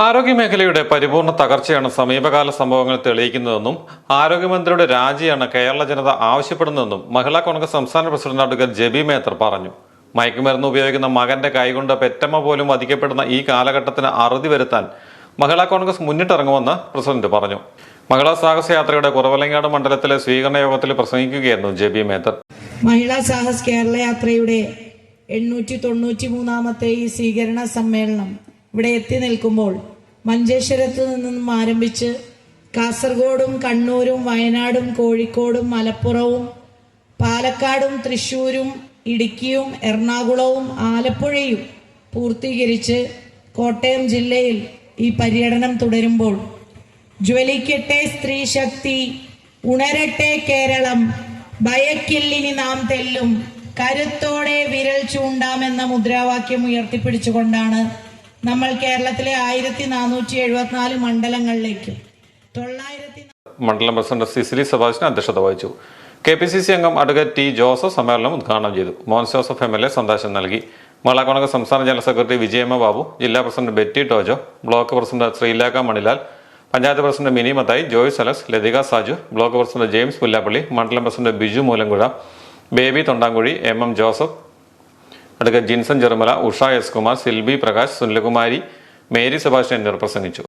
ആരോഗ്യമേഖലയുടെ പരിപൂർണ തകർച്ചയാണ് സമീപകാല സംഭവങ്ങൾ തെളിയിക്കുന്നതെന്നും ആരോഗ്യമന്ത്രിയുടെ രാജിയാണ് കേരള ജനത ആവശ്യപ്പെടുന്നതെന്നും മഹിളാ കോൺഗ്രസ് സംസ്ഥാന പ്രസിഡന്റ് അഡ്വക്കേറ്റ് ജെബി മേത്തർ പറഞ്ഞു. മയക്കുമരുന്ന് ഉപയോഗിക്കുന്ന മകന്റെ കൈകൊണ്ട് പെറ്റമ്മ പോലും വധിക്കപ്പെടുന്ന ഈ കാലഘട്ടത്തിന് അറുതി വരുത്താൻ മഹിളാ കോൺഗ്രസ് മുന്നിട്ടിറങ്ങുമെന്ന് പ്രസിഡന്റ് പറഞ്ഞു. മഹിളാ സാഹസയാത്രയുടെ കുറവലങ്ങാട് മണ്ഡലത്തിലെ സ്വീകരണ യോഗത്തിൽ പ്രസംഗിക്കുകയായിരുന്നു ജെബി മേത്തർ. മഹിളാ സാഹസ് കേരള യാത്രയുടെ എണ്ണൂറ്റി തൊണ്ണൂറ്റി മൂന്നാമത്തെ ഈ സ്വീകരണ സമ്മേളനം ഇവിടെ എത്തി നിൽക്കുമ്പോൾ മഞ്ചേശ്വരത്ത് നിന്നും ആരംഭിച്ച് കാസർഗോഡും കണ്ണൂരും വയനാടും കോഴിക്കോടും മലപ്പുറവും പാലക്കാടും തൃശ്ശൂരും ഇടുക്കിയും എറണാകുളവും ആലപ്പുഴയും പൂർത്തീകരിച്ച് കോട്ടയം ജില്ലയിൽ ഈ പര്യടനം തുടരുമ്പോൾ ജ്വലിക്കട്ടെ സ്ത്രീ ശക്തി ഉണരട്ടെ കേരളം ഭയക്കില്ലിനി നാം തെല്ലും കരുത്തോടെ വിരൽ ചൂണ്ടാമെന്ന മുദ്രാവാക്യം ഉയർത്തിപ്പിടിച്ചുകൊണ്ടാണ് നമ്മൾ കേരളത്തിലെ ആയിരത്തി നാനൂറ്റി എഴുപത്തിനാല് മണ്ഡലങ്ങളിലേക്കും മണ്ഡലം പ്രസിഡന്റ് സിസിലി സബാഷിന് അധ്യക്ഷത വഹിച്ചു. കെ പി സി സി അംഗം അഡ്വക്കേറ്റ് ടി ജോസഫ് സമ്മേളനം ഉദ്ഘാടനം ചെയ്തു. Mons Joseph M L A സന്ദേശം നൽകി. മഹിളാ സംസ്ഥാന ജനറൽ സെക്രട്ടറി വിജയമ്മ ബാബു ജില്ലാ president Betty Tojo block president Sreelaka Manilal panchayat president Mini Mathai Joyce Alex Lathika Saju block president James Pullappally മണ്ഡലം president Biju Moolankuzha Baby Thondankuzhi M M Joseph advocate Jinson Jermala Usha S Kumar Silby Prakash Sunilkumari Mary Sebastian എന്നിവർ പ്രസംഗിച്ചു.